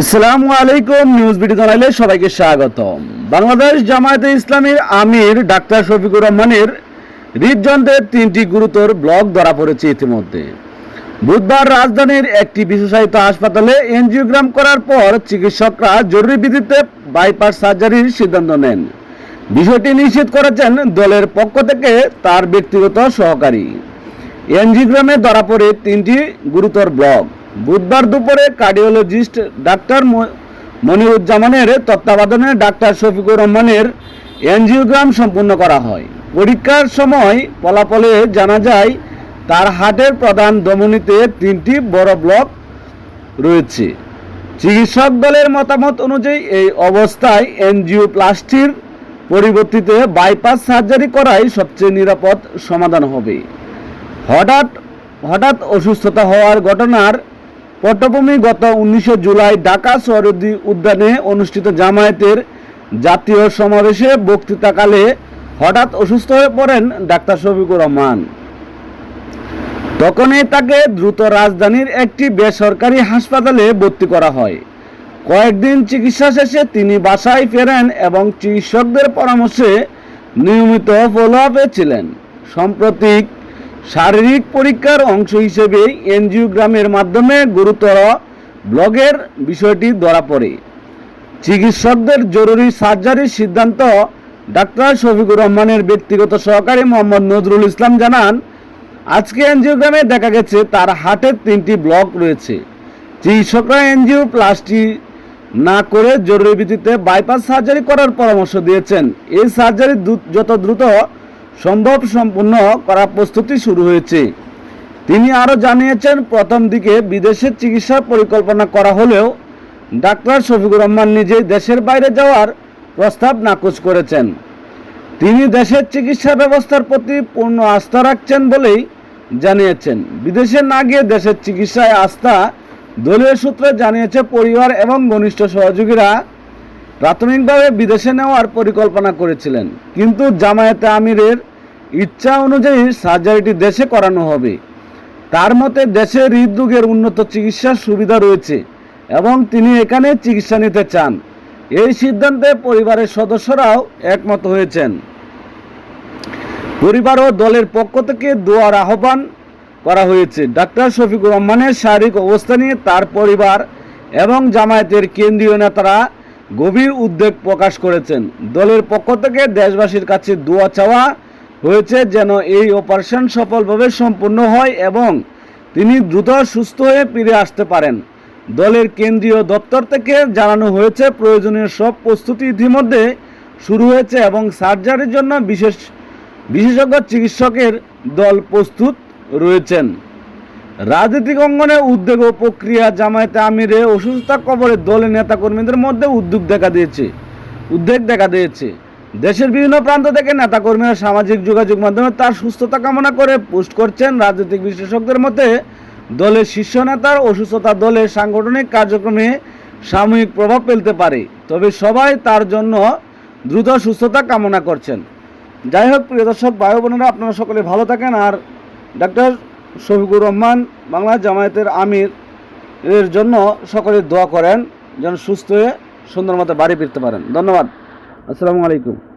আসসালামু আলাইকুম news BD জানাইলে সবাইকে স্বাগতম। বাংলাদেশ জামায়াতে ইসলামীর আমির ডাক্তার শফিকুর রহমানের হৃদযন্ত্রের তিনটি গুরুতর ব্লক ধরা পড়েছে ইতিমধ্যে। বুধবার রাজধানীর একটি বিশেষায়িত হাসপাতালে এনজিওগ্রাম করার পর চিকিৎসকরা জরুরি ভিত্তিতে বাইপাস সার্জারির সিদ্ধান্ত নেন। বিষয়টি নিশ্চিত করেছেন দলের পক্ষ থেকে তার ব্যক্তিগত সহকারী। এনজিগ্রামে ধরা পড়ে তিনটি গুরুতর ব্লক। বুধবার দুপুরে কার্ডিওলজিস্ট ডাক্তার মনিরুজ্জামানের তত্ত্বাবধানে ডাক্তার শফিকুর রহমানের এনজিওগ্রাম সম্পূর্ণ করা হয়। পরীক্ষার সময় ফলাফলে জানা যায়, তার হাটের প্রধান দমনীতে তিনটি বড় ব্লক রয়েছে। চিকিৎসক দলের মতামত অনুযায়ী এই অবস্থায় এনজিওপ্লাস্টির পরিবর্তিতে বাইপাস সার্জারি করাই সবচেয়ে নিরাপদ সমাধান হবে। হঠাৎ হঠাৎ অসুস্থতা হওয়ার ঘটনার পটভূমি গত উনিশে জুলাই ঢাকা সরদি উদ্যানে অনুষ্ঠিত জামায়াতের জাতীয় সমাবেশে বক্তৃতাকালে হঠাৎ অসুস্থ হয়ে পড়েন ডাক্তার শফিকুর রহমান। তখনই তাকে দ্রুত রাজধানীর একটি বেসরকারি হাসপাতালে ভর্তি করা হয়। কয়েকদিন চিকিৎসা শেষে তিনি বাসায় ফেরেন এবং চিকিৎসকদের পরামর্শে নিয়মিত ফলো আপে ছিলেন। সাম্প্রতিক শারীরিক পরীক্ষার অংশ হিসেবে এনজিওগ্রামের মাধ্যমে গুরুতর ব্লগের বিষয়টি ধরা পড়ে। চিকিৎসকদের জরুরি সার্জারির সিদ্ধান্ত ডাক্তার শফিকুর রহমানের ব্যক্তিগত সহকারী মোহাম্মদ নজরুল ইসলাম জানান, আজকে এনজিওগ্রামে দেখা গেছে তার হার্টের তিনটি ব্লক রয়েছে। চিকিৎসকরা এনজিও প্লাস্টি না করে জরুরি ভিত্তিতে বাইপাস সার্জারি করার পরামর্শ দিয়েছেন। এই সার্জারি যত দ্রুত সম্ভব সম্পূর্ণ করার প্রস্তুতি শুরু হয়েছে। তিনি আরও জানিয়েছেন, প্রথম দিকে বিদেশের চিকিৎসার পরিকল্পনা করা হলেও ডাক্তার শফিকুর রহমান নিজেই দেশের বাইরে যাওয়ার প্রস্তাব নাকচ করেছেন। তিনি দেশের চিকিৎসা ব্যবস্থার প্রতি পূর্ণ আস্থা রাখছেন বলেই জানিয়েছেন। বিদেশে না গিয়ে দেশের চিকিৎসায় আস্থা দলীয় সূত্রে জানিয়েছে পরিবার এবং ঘনিষ্ঠ সহযোগীরা। প্রাথমিকভাবে বিদেশে নেওয়ার পরিকল্পনা করেছিলেন। কিন্তু জামায়াতে আমিরের ইচ্ছা অনুযায়ী সার্জারিটি দেশে করানো হবে। তার মতে দেশে হৃদরোগের উন্নত চিকিৎসার সুবিধা রয়েছে এবং তিনি এখানে চিকিৎসা নিতে চান। এই সিদ্ধান্তে পরিবারের সদস্যরাও একমত হয়েছেন। পরিবার ও দলের পক্ষ থেকে দোয়ার আহ্বান করা হয়েছে। ডাক্তার শফিকুর রহমানের শারীরিক অবস্থা নিয়ে তার পরিবার এবং জামায়াতের কেন্দ্রীয় নেতারা গভীর উদ্বেগ প্রকাশ করেছেন। দলের পক্ষ থেকে দেশবাসীর কাছে দোয়া চাওয়া হয়েছে যেন এই অপারেশন সফলভাবে সম্পূর্ণ হয় এবং তিনি দ্রুত সুস্থ হয়ে ফিরে আসতে পারেন। দলের কেন্দ্রীয় দপ্তর থেকে জানানো হয়েছে, প্রয়োজনীয় সব প্রস্তুতি ইতিমধ্যে শুরু হয়েছে এবং সার্জারির জন্য বিশেষ বিশেষজ্ঞ চিকিৎসকের দল প্রস্তুত রয়েছেন। রাজনৈতিক অঙ্গনে উদ্যোগ ও প্রক্রিয়া জামায়াতে আমিরে অসুস্থতা কবরে দলের নেতাকর্মীদের মধ্যে উদ্যোগ দেখা দিয়েছে। উদ্বেগ দেখা দিয়েছে। দেশের বিভিন্ন প্রান্ত থেকে নেতাকর্মীরা সামাজিক যোগাযোগ মাধ্যমে তার সুস্থতা কামনা করে পোস্ট করছেন রাজনৈতিক বিশেষজ্ঞদের মতে, দলের শীর্ষ নেতার অসুস্থতা দলের সাংগঠনিক কার্যক্রমে সাময়িক প্রভাব ফেলতে পারে, তবে সবাই তার জন্য দ্রুত সুস্থতা কামনা করছেন। যাই হোক, প্রিয় দর্শক, ভাই বোনেরা, আপনারা সকলে ভালো থাকেন। আর ডাক্তার শফিকুর রহমান বাংলা জামায়াতের আমির। এর জন্য সকলে দোয়া করেন, যেন সুস্থ হয়ে সুন্দর মতো বাড়ি ফিরতে পারেন। ধন্যবাদ। আসসালামু আলাইকুম।